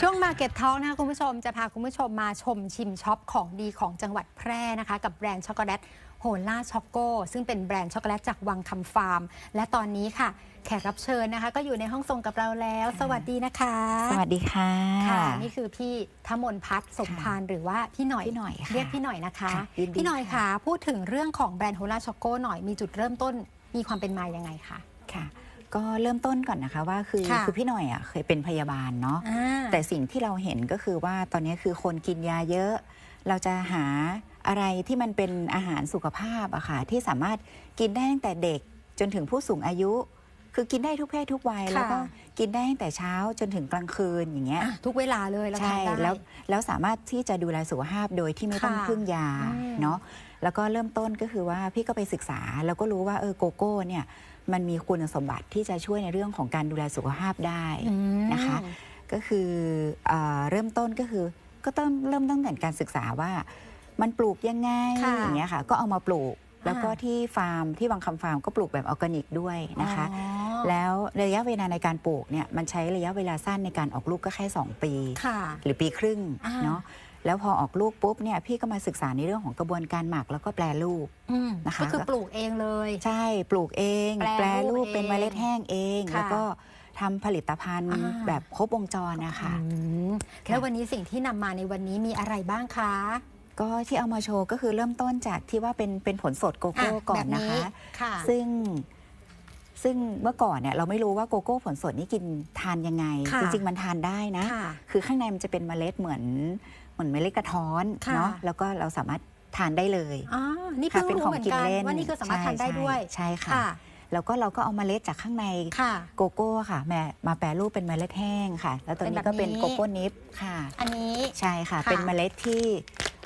ช่วง Market Talk นะคะคุณผู้ชมจะพาคุณผู้ชมมาชมชิมช็อปของดีของจังหวัดแพร่นะคะ กับแบรนด์ช็อกโกแลตโฮล่าช็อกโกซึ่งเป็นแบรนด์ช็อกโกแลตจากวังคำฟาร์ม และตอนนี้ค่ะ แขกรับเชิญนะคะ ก็อยู่ในห้องส่งกับเราแล้ว สวัสดีนะคะ สวัสดีค่ะค่ะ นี่คือพี่ทมนพัฒน์สมพานหรือว่าพี่หน่อยพี่หน่อยค่ะเรียกพี่หน่อยนะคะ ค่ะยินดีพี่หน่อยค่ะ ค่ะ พูดถึงเรื่องของแบรนด์โฮล่าช็อกโกหน่อยมีจุดเริ่มต้นมีความเป็นมายังไงคะ ค่ะ ก็เริ่มต้นก่อนนะคะว่าคือค่ะ คือพี่หน่อยอะเคยเป็นพยาบาลเนาะอ่า แต่สิ่งที่เราเห็นก็คือว่าตอนนี้คือคนกินยาเยอะ เราจะหาอะไรที่มันเป็นอาหารสุขภาพอะค่ะที่สามารถกินได้ตั้งแต่เด็กจนถึงผู้สูงอายุ คือกินได้ทุกเพศทุกวัยค่ะ แล้วก็กินได้ตั้งแต่เช้าจนถึงกลางคืนอย่างเงี้ย อะทุกเวลาเลยเราใช่ทำได้ แล้วแล้วสามารถที่จะดูแลสุขภาพโดยที่ไม่ต้องค่ะพึ่งยาอืมเนาะแล้วก็เริ่มต้นก็คือว่าพี่ก็ไปศึกษา แล้วก็รู้ว่าเออโกโก้เนี่ย มันมีคุณสมบัติที่จะช่วยในเรื่องของการดูแลสุขภาพได้อืมนะคะ ก็คือเออเริ่มต้นก็คือก็ต้องเริ่มตั้งแต่การศึกษาว่า มันปลูกยังไงค่ะอย่างเงี้ยค่ะ ก็เอามาปลูกแล้วก็อ่าที่ฟาร์มที่วังคำฟาร์มก็ปลูกแบบออร์แกนิกด้วยนะคะอ๋อแล้วระยะเวลาในการปลูกเนี่ยมันใช้ระยะเวลาสั้นในการออกลูกก็แค่ 2 ปีค่ะหรือปีครึ่งอ่าเนาะ แล้วพอออกลูกปุ๊บเนี่ยพี่ก็มาศึกษาในเรื่องของกระบวนการหมักแล้วก็แปรรูปอืมนะคะก็คือปลูกเองเลย ใช่ปลูกเอง แปรรูปรูปเป็นเองเมล็ดแห้งเองค่ะแล้วก็ทำผลิตภัณฑ์อ่าแบบครบวงจรนะคะอืมค่ะแล้ววันนี้สิ่งที่นำมาในวันนี้มีอะไรบ้างคะก็ที่เอามาโชว์ก็คือเริ่มต้นจากที่ว่าเป็นเป็นผลสดโกโก้อะก่อแบนบนะคะค่ะซึ่ง ซึ่งเมื่อก่อนเนี่ยเราไม่รู้ว่าโกโก้ผลสดนี่กินทานยังไง ค่ะจริงๆมันทานได้นะค่ะคือข้างในมันจะเป็นเมล็ดเหมือนเหมือนเมล็ดกระท้อนค่ะ เนาะแล้วก็เราสามารถทานได้เลยอ๋อนี่ค่ะเพิ่งเป็นรู้ของเหมือนกินกันเล่นว่านี่คือสามารถทานได้ใช่ด้วยใช่ค่ะ ค่ะแล้วก็เราก็เอาเมล็ดจากข้างใน ค่ะ โกโก้ค่ะแม่มาแปรรูปเป็นเมล็ดแห้งค่ะ แล้วตัวเป็นนี้แบบก็เป็นนี้ โกโก้นิฟค่ะ อันนี้ ใช่ค่ะ ค่ะเป็นเมล็ดที่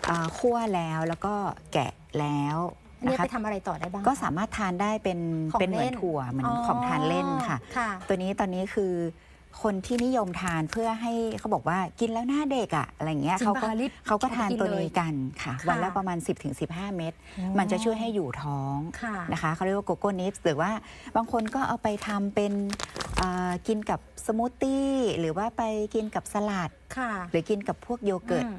อ่าคั่วแล้วแล้วก็แกะแล้ว อันนี้นะคะ ไปทำอะไรต่อได้บ้าง ก็สามารถทานได้เป็นของเป็นเหมือนเล่นถั่วเหมือนของทานเล่นค่ะ ค่ะตัวนี้ตอนนี้คือคนที่นิยมทานเพื่อให้เขาบอกว่ากินแล้วหน้าเด็กอะอะไรเงี้ยจริงเขาก็ปะรีบเขาก็ทานกินตัวเลยนี้กันค่ะ ค่ะ วันละประมาณ 10-15 เม็ดอ๋อมันจะช่วยให้อยู่ท้อง ค่ะ นะคะเขาเรียกว่าโกโก้นิฟหรือว่าบางคนก็เอาไปทำเป็นเอ่อกินกับสมูทตี้หรือว่าไปกินกับสลัด ค่ะหรือกินกับพวกโยเกิร์ตอืม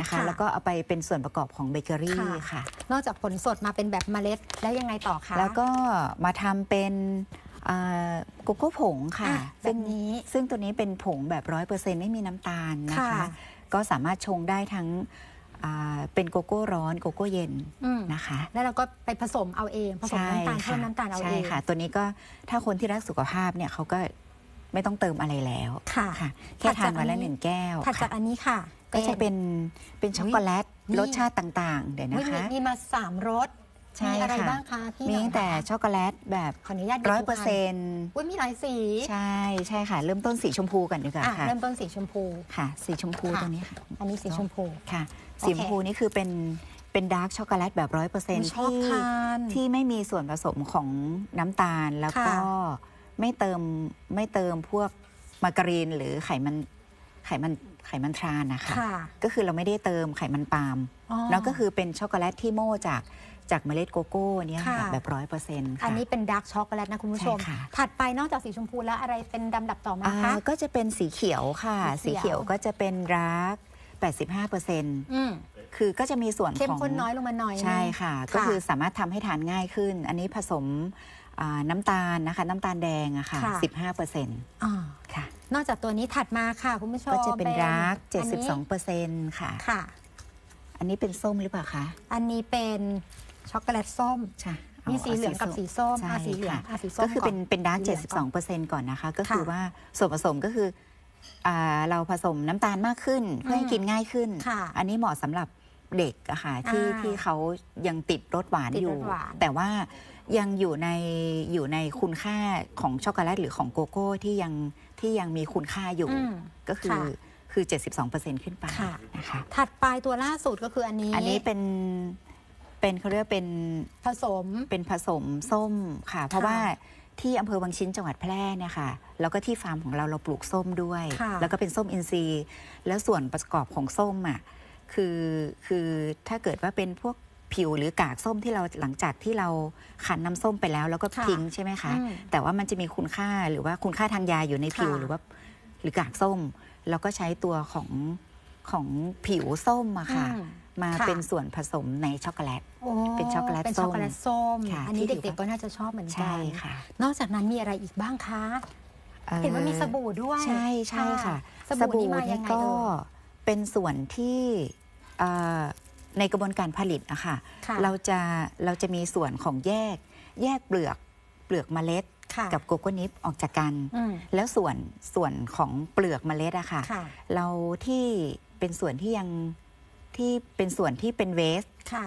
นะคะ ค่ะ แล้วก็เอาไปเป็นส่วนประกอบของเบเกอรี่ค่ะค่ะ นอกจากผลสดมาเป็นแบบเมล็ดแล้วยังไงต่อคะแล้วก็มาทำเป็นเอ่อโกโก้ผงค่ะ อะซึ่งแบบนี้ ซึ่งตัวนี้เป็นผงแบบร้อยเปอร์เซ็นต์ไม่มีน้ำตาลนะคะ ค่ะ ก็สามารถชงได้ทั้งอ่าเป็นโกโก้ร้อนโกโก้เย็นอืมนะคะแล้วเราก็ไปผสมเอาเอง ผสมน้ำตาลเพิ่มน้ำตาลเอาใช่เองค่ะ ตัวนี้ก็ถ้าคนที่รักสุขภาพเนี่ยเขาก็ไม่ต้องเติมอะไรแล้วค่ะ ค่ะ แค่ถัดทาจานกวันละอันนี้หนึ่งแก้วถัดจากค่ะอันนี้ค่ะ ก็จะเป็นเป็นช็อกโกแลตนี่รสชาติต่าง ๆ เดี๋ยวอุ๊นะยมีคะมีมาสามรสใช่มีอะไรค่ะบ้างคะพี่มีหน่อยตั้งแต่คะช็อกโกแลตแบบขออนุญาตร้อยเปอร์เซ็นต์อุ้ยมีหลายสี ใช่ใช่ค่ะ เริ่มต้นสีชมพูกันดีกว่าอะค่ะเริ่มต้นสีชมพูค่ะ สีชมพูค่ะตรงนี้ค่ะ อันนี้สีชมพูค่ะโอเคสีชมพูนี่คือเป็นเป็นดาร์กช็อกโกแลตแบบร้อยเปอร์เซ็นต์ชอบที่ทานที่ไม่มีส่วนผสมของน้ำตาลแล้วก็ค่ะไม่เติมไม่เติมพวกมาการีนหรือไขมันไขมัน ไขมันทรานนะคะค่ะ ก็คือเราไม่ได้เติมไขมันปาล์มอ๋อแล้วก็คือเป็นช็อกโกแลตที่โม่จากจากเมล็ดโกโก้เนี่ยค่ะค่ะ แบบร้อยเปอร์เซ็นต์อัค่ะนนี้เป็นดาร์กช็อกโกแลตนะคุณผู้ชม ใช่ค่ะ ถัดไปนอกจากสีชมพูแล้วอะไรเป็นดำดับต่อมาอ่าคะก็จะเป็นสีเขียวค่ะ สีสีเขีเขียยววก็จะเป็นรัก 85เปอร์เซ็นต์อืมคือก็จะมีส่วนเข้มของ ข้นน้อยลงมาหน่อยนึง ใช่ค่ะ ก็คือสามารถทำให้ทานง่ายขึ้น อันนี้ผสมอ่า น้ำตาลนะคะน้ำตาลแดงอะค่ะค่ะ15เปอร์เซ็นต์อ่าค่ะ นอกจากตัวนี้ถัดมาค่ะ คุณผู้ชม ก็จะเป็นรักอันนี้72เปอร์เซ็นต์ค่ะค่ะ อันนี้เป็นส้มหรือเปล่าคะ อันนี้เป็นช็อกโกแลตส้มใช่ามีสีเหลืองกับสีส้มใช่อะสีเหลืองค่ะอะสีส้มก็คือเป็นก่อนเป็นดาร์กสีเหลืองก่อน72เปอร์เซ็นต์ก่อนนะคะ ก็คือค่ะว่าส่วนผสมก็คืออ่าเราผสมน้ำตาลมากขึ้น เพื่อให้อืมกินง่ายขึ้นค่ะอันนี้เหมาะสำหรับ เด็กอะค่ะที่อ่าที่เขายังติดรสหวานติดอยู่รสหวานแต่ว่ายังอยู่ในอยู่ในคุณค่าของช็อกโกแลตหรือของโกโก้ที่ยังที่ยังมีคุณค่าอยู่อืมก็คือค่ะคือ 72%ขึ้นไปค่ะนะคะถัดไปตัวล่าสุดก็คืออันนี้ อันนี้เป็นเป็นเขาเรียกว่าเป็นผสมเป็นผสมส้มค่ะ เพราะค่ะว่าที่อำเภอวังชิ้นจังหวัดแพร่เนี่ยค่ะแล้วก็ที่ฟาร์มของเราเราปลูกส้มด้วยค่ะแล้วก็เป็นส้มอินทรีย์ แล้วส่วนประกอบของส้มอะ คือคือถ้าเกิดว่าเป็นพวกผิวหรือกากส้มที่เราหลังจากที่เราขันน้ำส้มไปแล้วแล้วก็ค่ะทิ้งใช่ไหมคะอืมแต่ว่ามันจะมีคุณค่าหรือว่าคุณค่าทางยาอยู่ในผิวค่ะหรือว่ารือกากส้ม แล้วก็ใช้ตัวของของผิวส้มอะค่ะอืมมาค่ะเป็นส่วนผสมในช็อกโกแลตโอ้เป็นช็อกโกแลตเป็นช็อกโกแลตส้มค่ะอันนี้ที่อยู่เด็กๆก็น่าจะชอบเหมือนกัใช่ค่ะ นอกจากนั้นมีอะไรอีกบ้างคะอ่อเห็นว่ามีสบู่ด้วยใช่ใช่ค่ะ สบู่นี่มายังไงก็ เอ่ยเป็นส่วนที่เอ่อในกระบวนการผลิตอะค่ะค่ะเราจะเราจะมีส่วนของแยก แยกเปลือกเปลือกเมล็ดค่ะกับโกโก้นิปออกจากกันอืมแล้วส่วนส่วนของเปลือกเมล็ดอะค่ะค่ะ เราที่เป็นส่วนที่ยังที่เป็นส่วนที่เป็นเวสค่ะ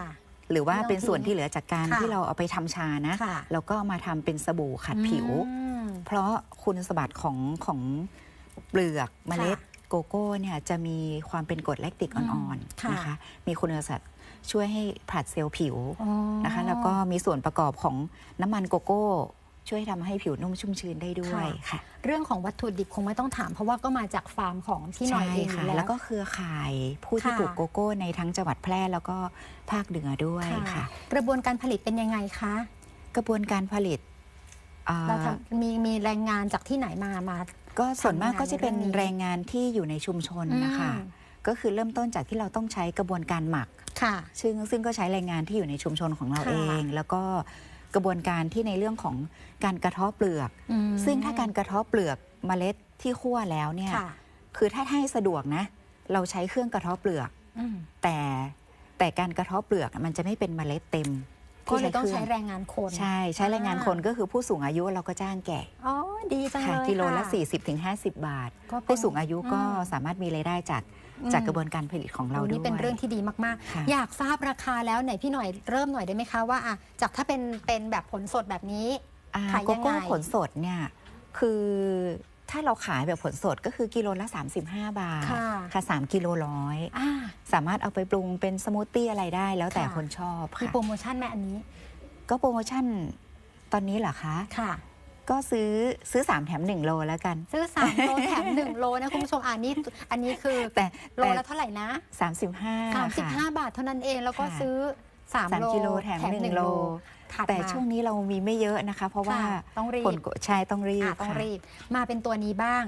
หรือว่าที่เราเป็นส่วนทิ้งที่เหลือจากการค่ะที่เราเอาไปทำชานะค่ะเราก็เอามาทำเป็นสบู่ขัดผิวอืมเพราะคุณสมบัติของของเปลือกเมล็ดค่ะ โกโก้เนี่ยจะมีความเป็นกรดแลคติกอ่อนค่ะๆนะคะ มีคุณสมบัติช่วยให้ผลัดเซลล์ผิวอ๋อนะคะ แล้วก็มีส่วนประกอบของน้ำมันโกโก้ ช่วยทำให้ผิวนุ่มชุ่มชื้นได้ด้วยค่ะ เรื่องของวัตถุดิบคงไม่ต้องถาม เพราะว่าก็มาจากฟาร์มของพี่หน่อยใช่เองอยู่ค่ะแล้วแล้วก็เครือข่ายผู้ที่ค่ะปลูกโกโก้ ในทั้งจังหวัดแพร่แล้วก็ภาคเหนือด้วยค่ะ กระบวนการผลิตเป็นยังไงคะ กระบวนการผลิตอ่าเราทำมีมีแรงงานจากที่ไหนมามา ก็ส่วนมากทำงานก็จะเป็นในเรื่องนี้แรงงานที่อยู่ในชุมชนนะคะอืมก็คือเริ่มต้นจากที่เราต้องใช้กระบวนการหมักค่ะ ซึ่งซึ่งก็ใช้แรงงานที่อยู่ในชุมชนของเราค่ะเอง แล้วก็กระบวนการที่ในเรื่องของการกระเทาะเปลือกอืมซึ่งถ้าการกระเทาะเปลือกเมล็ดที่คั่วแล้วเนี่ยค่ะคือถ้าให้สะดวกนะ เราใช้เครื่องกระเทาะเปลือกอืมแต่แต่การกระเทาะเปลือกมันจะไม่เป็นเมล็ดเต็ม ก็เลยต้องที่ใช้ครื่แรงงานคนใช่ ใช้แรงงานคนก็คือผู้สูงอายุเราก็จ้างแก่อ๋อดีจังค่ะเลยกิโลละค่40-50 บาทก็เป็นผู้สูงอายุก็อืมสามารถมีรายได้จากอืมจากกระบวนการผลิตของเราโอ้ด้วยนี่เป็นเรื่องที่ดีมากค่ะๆอยากทราบราคาแล้วไหนพี่หน่อยเริ่มหน่อยได้ไหมคะว่าอะจากถ้าเป็นเป็นแบบผลสดแบบนี้อ่าขายโกยังไงโก้ผลสดเนี่ยคือ ถ้าเราขายแบบผลสดก็คือกิโลละ 35 บาท ค่ะค่ะ3กิโลร้อยอ่า สามารถเอาไปปรุงเป็นสมูทตี้อะไรได้ แล้วแต่ค่ะ คนชอบมีค่ะโปรโมชั่นไหมอันนี้ ก็โปรโมชั่นตอนนี้เหรอคะ ค่ะ ก็ซื้อซื้อ 3 แถม 1 โลแล้วกัน ซื้อ 3 โล แถม 1 โลนะคุณผู้ชมอ่านี่อันนี้คือแต่โลแต่ละเท่าไหร่นะ 35ค่ะ35 บาทเท่านั้นเองแล้วก็ค่ะ ซื้อ สาม3โลกิโลแถมหนึ่งโล ถัดแต่มาช่วงนี้เรามีไม่เยอะนะคะ เพราะว่าค่ะต้องรีบผลโกใช่ต้องรีบอะต้องค่ะรีบ มาเป็นตัวนี้บ้าง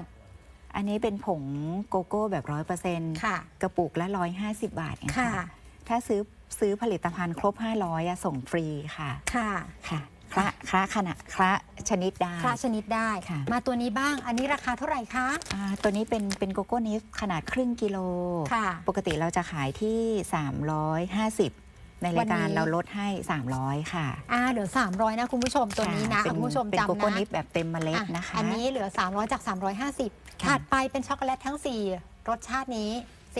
อันนี้เป็นผงโกโก้แบบร้อยเปอร์เซ็นต์ค่ะ กระปุกละร้อยห้าสิบบาทเองค่ะ ค่ะ ถ้าซื้อซื้อผลิตภัณฑ์ครบ 500อะส่งฟรีค่ะค่ะค่ะคละคละขนาดคละชนิดได้ คละชนิดได้ ค่ะ มาตัวนี้บ้าง อันนี้ราคาเท่าไหร่คะ อ่าตัวนี้เป็นเป็นโกโก้นิฟขนาดครึ่งกิโล ค่ะ ปกติเราจะขายที่ 350 ในรายการวันนี้เราลดให้ 300 ค่ะอ่าเหลือ300 นะ คุณผู้ชมตัวนี้นะเป็คุณผู้ชมเป็นจำโกโก้นะนิฟแบบเต็มเมล็ดอะนะคะ อันนี้เหลือ 300 จาก 350ค่ะถัดไปเป็นช็อกโกแลตทั้ง 4 รสชาตินี้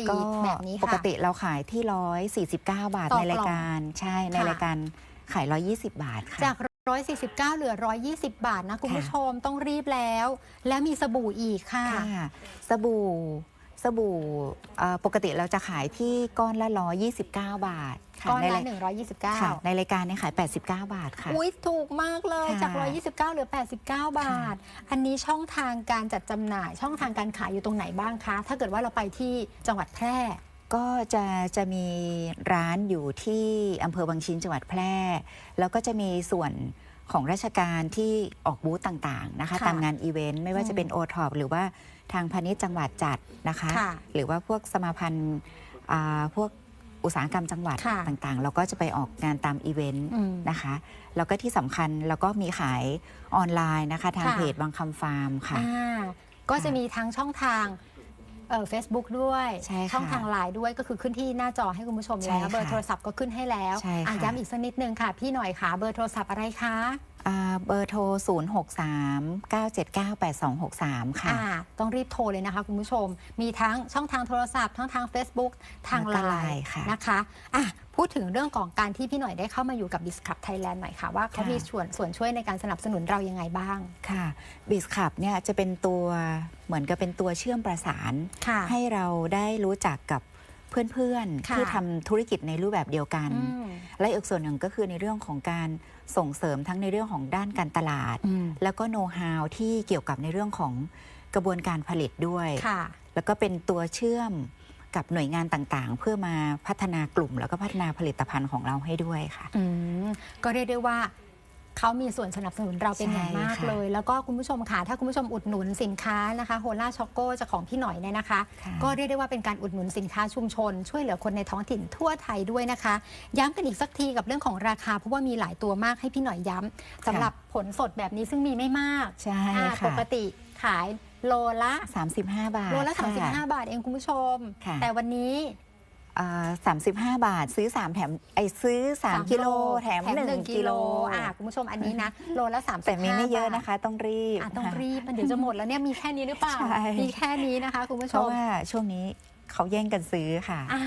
ก็4แบบนี้ปค่ะกติเราขายที่149บาทต่อในรายกล่องการใช่ในค่ะรายการขาย120บาทค่ะจาก149เหลือ120บาทนะ คุณค่ะผู้ชมต้องรีบแล้ว แล้วมีสบู่อีกค่ะค่ะสบู่ สบู่เอ่อปกติเราจะขายที่ก้อนละ 129 บาทค่ะก้อนในละรายค่ะ129 ในรายการเนี่ยขาย 89 บาทค่ะ อุ้ยถูกมากเลยค่ะจาก 129เหลือ 89 บาท อันนี้ช่องทางการจัดจำหน่าย ช่องทางการขายอยู่ตรงไหนบ้างคะ ถ้าเกิดว่าเราไปที่จังหวัดแพร่ ก็จะจะมีร้านอยู่ที่อำเภอบางชินจังหวัดแพร่ แล้วก็จะมีส่วน ของราชการที่ออกบูธต่างๆนะคะ ค่ะตามงานอีเวนต์ไม่ว่าจะเป็นโอท็อปหรือว่าทางพาณิชย์จังหวัดจัดนะคะ ค่ะหรือว่าพวกสมาพันธ์อ่าพวกอุตสาหกรรมจังหวัดค่ะ ต่างๆ เราก็จะไปออกงานตามอีเวนต์อืม นะคะแล้วก็ที่สำคัญเราก็มีขายออนไลน์นะคะ ทางค่ะ เพจบางคำฟาร์มค่ะ อ่าก็จะค่ะมีทั้งช่องทาง เอ่อ Facebook ด้วยใช่ค่ะช่องทางไลน์ด้วยก็คือขึ้นที่หน้าจอให้คุณผู้ชมใช่แล้วค่ะ เบอร์โทรศัพท์ก็ขึ้นให้แล้วใช่ค่ะ อะย้ำอีกสักนิดนึงค่ะ พี่หน่อยค่ะเบอร์โทรศัพท์อะไรคะอ่า เบอร์โทร 0 6 3 9 7 9 8 2 6 3 ค่ะอ่าต้องรีบโทรเลยนะคะคุณผู้ชม มีทั้งช่องทางโทรศัพท์ ทั้งทาง Facebook ทางแล้วก็ไลไลน์น์ค่ะนะคะอะพูดถึงเรื่องของการที่พี่หน่อยได้เข้ามาอยู่กับบิสคับไทยแลนด์หน่อยค่ะ ว่าเขาค่ะมีส่วนส่วนช่วยในการสนับสนุนเรายังไงบ้างค่ะบิสคับเนี่ยจะเป็นตัวเหมือนกับเป็นตัวเชื่อมประสานค่ะให้เราได้รู้จักกับ เพื่อนๆค่ะที่ทำธุรกิจในรูปแบบเดียวกันอืมและอีกส่วนหนึ่งก็คือในเรื่องของการส่งเสริมทั้งในเรื่องของด้านการตลาดอืมแล้วก็โน้ตฮาวที่เกี่ยวกับในเรื่องของกระบวนการผลิตด้วยค่ะแล้วก็เป็นตัวเชื่อมกับหน่วยงานต่างๆ เพื่อมาพัฒนากลุ่มแล้วก็พัฒนาผลิตภัณฑ์ของเราให้ด้วยค่ะอืมก็เรียกได้ว่า เขามีส่วนสนับสนุนเราเป็นอย่างมากใช่ค่ะเลย แล้วก็คุณผู้ชมค่ะถ้าคุณผู้ชมอุดหนุนสินค้านะคะโฮล่าช็อกโกจากของพี่หน่อยเนี่ยนะคะค่ะก็เรียกได้ว่าเป็นการอุดหนุนสินค้าชุมชน ช่วยเหลือคนในท้องถิ่นทั่วไทยด้วยนะคะ ย้ำกันอีกสักทีกับเรื่องของราคาเพราะว่ามีหลายตัวมากให้พี่หน่อยย้ำสำหรับผลสดแบบนี้ซึ่งมีไม่มากใช่อ่าค่ะปกติขายโลละ 35 บาท โลละค่35 บาทเองคุณผู้ชมค่ะแต่วันนี้ อ่า35บาทซื้อ 3 แถมไอ้ซื้อสาม3กิโลแถมหนึ่ง1กิโลอ่าคุณผู้ชมอันนี้นะ โลละ35แต่มีไม่เยอะบาทนะคะ ต้องรีบอะต้องรีบ มันเดี๋ยวจะหมดแล้วเนี่ยมีแค่นี้หรือเปล่าใช่มีแค่นี้นะคะคุณผู้เพชราะมว่าช่วงนี้ เขาแย่งกันซื้อค่ะ อะ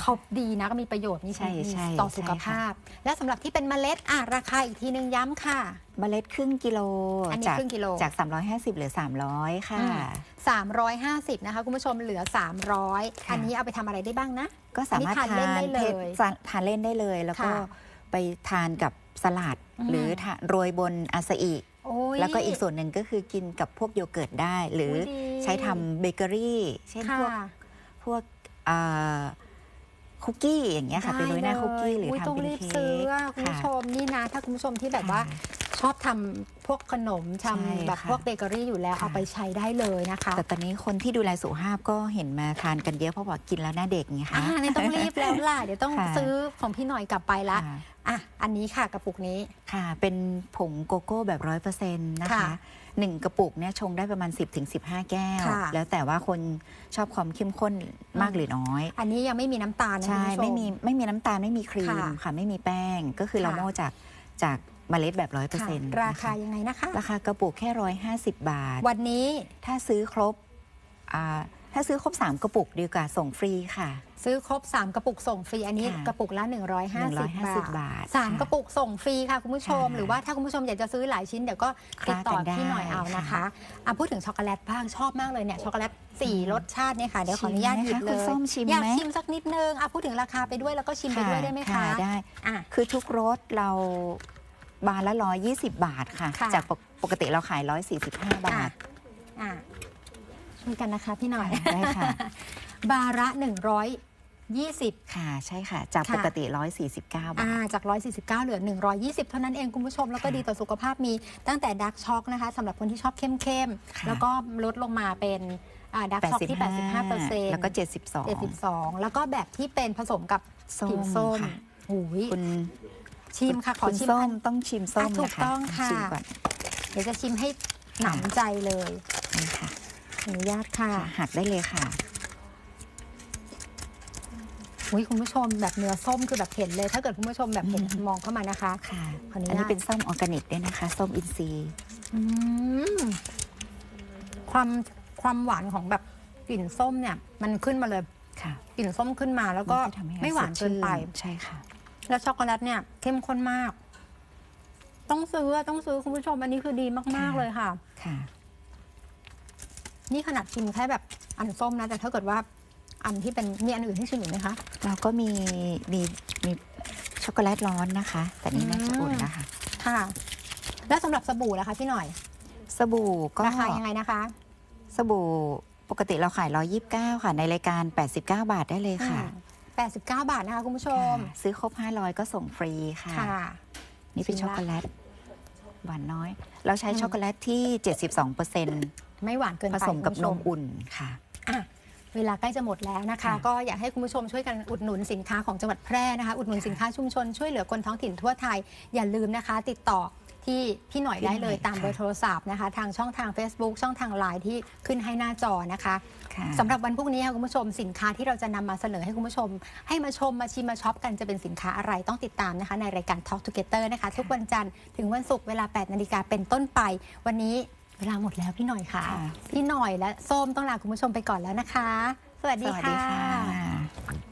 เขาดีนะก็มีประโยชน์มีใช่ใช่ต่อสุขใช่ค่ะภาพ และสำหรับที่เป็นเมล็ดอะราคาอีกทีนึงย้ำค่ะ เมล็ดครึ่งกิโลอันนี้จากครึ่งกิโล จาก 350เหลือ 300 ค่ะอืม350 นะคะ คุณผู้ชมเหลือ 300 ค่ะ อันนี้เอาไปทำอะไรได้บ้างนะ ก็สามารถอันนี้ทานเล่นได้เลยทานทานเล่นได้เลย แล้วก็ค่ะไปทานกับสลัดอืม หรือทานโรยบนอาซาอิ โอ้ย แล้วก็อีกส่วนหนึ่งก็คือกินกับพวกโยเกิร์ตได้ หรืออยดีใช้ทำเบเกอรี่ เช่นค่ะพวก พวกอ่าคุกกี้อย่างเงี้ยค่ะไปโรยหน้าคุกกี้หรือได้เลยทำต้องเป็นรีบเค้ซื้อกอะคุณค่ะผู้ชมนี่นะ ถ้าคุณผู้ชมที่แบบว่าค่ะ ชอบทำพวกขนมใช่ทำแบบค่ะพวกเบเกอรี่อยู่แล้วค่ะ เอาไปใช้ได้เลยนะคะแต่ตอนนี้คนที่ดูแลสุขภาพก็เห็นมาทานกันเยอะเพราะว่ากินแล้วหน้าเด็กไงคะ อ่านี่ต้องรีบแล้วล่ะ เดี๋ยวต้องค่ะ ซื้อของพี่หน่อยกลับไปละค่ะอะอันนี้ค่ะกระปุกนี้ ค่ะ เป็นผงโกโก้แบบร้อยเปอร์เซ็นต์นะคะค่ะหนึ่งกระปุกเนี่ยชงได้ประมาณ 10-15ถึง15แก้ว ค่ะ แล้วแต่ว่าคนชอบความเข้มข้นมากหรือน้อย อันนี้ยังไม่มีน้ำตาลนะใช่คุณผู้ชไม่มีไม่มีน้ำตาลไม่มีครีมค่ะค่ะ ไม่มีแป้งก็คือเราค่ะโม่จากจาก เมล็ดแบบร้อยเปอร์ค่ะเซ็นต์ราคายังไงนะคะ ราคากระปุกแค่ร้อยห้าสิบบาท วันนี้ถ้าซื้อครบอ่าถ้าซื้อครบ 3 กระปุกดีกว่าส่งฟรีค่ะ ซื้อครบ 3 กระปุกส่งฟรีอันนี้ค่ะกระปุกละ 150 150บาทบาทสามค่ะกระปุกส่งฟรีค่ะคุณผู้ชมค่ะหรือว่าถ้าคุณผู้ชมอยากจะซื้อหลายชิ้นเดี๋ยวก็ติดต่อคลาดกันได้พี่หน่อยเอานะคะค่ะอะพูดถึงช็อกโกแลตบ้างชอบมากเลยเนี่ยช็อกโกแลตสี่รสชาติเนี่ยค่ะเดี๋ยวขออนุญาตหยิบชิมไหมคะเลคุณยส้มชิมอยากไหมชิมสักนิดนึงอะพูดถึงราคาไปด้วยแล้วก็ชิมไปด้วยได้ไหมคะได้อะคือทุกรสเรา บาทละร้อยยี่สิบบาทค่ะ ค่ะ จากปกปกติเราขายร้อยสี่สิบห้าบาท อะช่วยกันนะคะพี่หน่อย ได้ค่ะ บาระ120 ค่ะใช่ค่ะ จากค่ะ ปกติร้อยสี่สิบเก้าบาอ่าท จาก 149 เหลือ 120 เท่านั้นเองคุณผู้ชม แล้วก็ค่ะดีต่อสุขภาพมีตั้งแต่ดักช็อกนะคะสำหรับคนที่ชอบเข้มเข้มๆค่ะแล้วก็ลดลงมาเป็นดักช็อกที่ 85เปอร์เซ็นต์แล้วก็เจ็ดสิบสอง72 แล้วก็แบบที่เป็นผสมกับส้ผิวมส้มค่ะหูยคุณ ชิมค่ะขอคุณชิมส้อัมนต้องชิมส้มอะถูกนะคะต้องค่ะชิมก่อนเดี๋ยวจะชิมให้หนำใจเลยนี่ค่ะอนุญาตค่ะหักได้เลยค่ะอุ้ยคุณผู้ชมแบบเนื้อส้มคือแบบเห็นเลย ถ้าเกิดคุณผู้ชมแบบเห็นมองเข้ามานะคะค่ะขออนุญาตอันนี้เป็นส้มออร์แกนิกด้วยนะคะ ส้มอินทรีย์อืมความความหวานของแบบกลิ่นส้มเนี่ย มันขึ้นมาเลยค่ะกลิ่นส้มขึ้นมาแล้วก็นจะทำให้เรไม่หวานสดเกินไปชื่ใช่ค่ะ แล้วช็อกโกแลตเนี่ยเข้มข้นมาก ต้องซื้อต้องซื้อคุณผู้ชมอันนี้คือดีมากๆค่ะเลยค่ะ ค่ะ นี่ขนาดชิมแค่แบบอันส้มนะ แต่ถ้าเกิดว่าอันที่เป็นมีอันอื่นที่ชิมอีกไหมคะ เราก็มีมีมีช็อกโกแลตร้อนนะคะ แต่นี่น่าจะอุ่นนะคะ ค่ะ แล้วสำหรับสบู่ล่ะคะพี่หน่อย สบู่ก็ราคายังไงนะคะ สบู่ปกติเราขาย 129 ค่ะ ในรายการ 89 บาทได้เลยค่ะ อืม 89 บาทนะคะคุณผู้ชม ค่ะซื้อครบ 500 ก็ส่งฟรีค่ะ ค่ะ นี่เป็นชิมละช็อกโกแลต หวานน้อย เราใช้อืม ช็อกโกแลตที่ 72%ไม่หวานเกินผไปสมกับคุณนผู้ช มอุ่นค่ะ อะเวลาใกล้จะหมดแล้วนะคะ ค่ะ ก็อยากให้คุณผู้ชมช่วยกันอุดหนุนสินค้าของจังหวัดแพร่นะคะ อุดหนุนค่ะสินค้าชุมชนช่วยเหลือคนท้องถิ่นทั่วไทย อย่าลืมนะคะ ติดต่อ ที่พี่หน่อยพี่ได้เลยหน่อยตามค่ะเบอร์โทรศัพท์นะคะ ทางช่องทาง Facebook ช่องทางไลน์ที่ขึ้นให้หน้าจอนะคะค่ะสำหรับวันพรุ่งนี้ค่ะคุณผู้ชมสินค้าที่เราจะนำมาเสนอให้คุณผู้ชม ให้มาชมมาชิมมาช็อปกันจะเป็นสินค้าอะไรต้องติดตามนะคะ ในรายการ Talk Together นะคะ ทุกวันจันทร์ถึงวันศุกร์เวลา 8 นาฬิกาเป็นต้นไป วันนี้เวลาหมดแล้วพี่หน่อยค่ะค่ะพี่หน่อยและส้มต้องลาคุณผู้ชมไปก่อนแล้วนะคะ สวัสสดีวัสค่ดีค่ะะ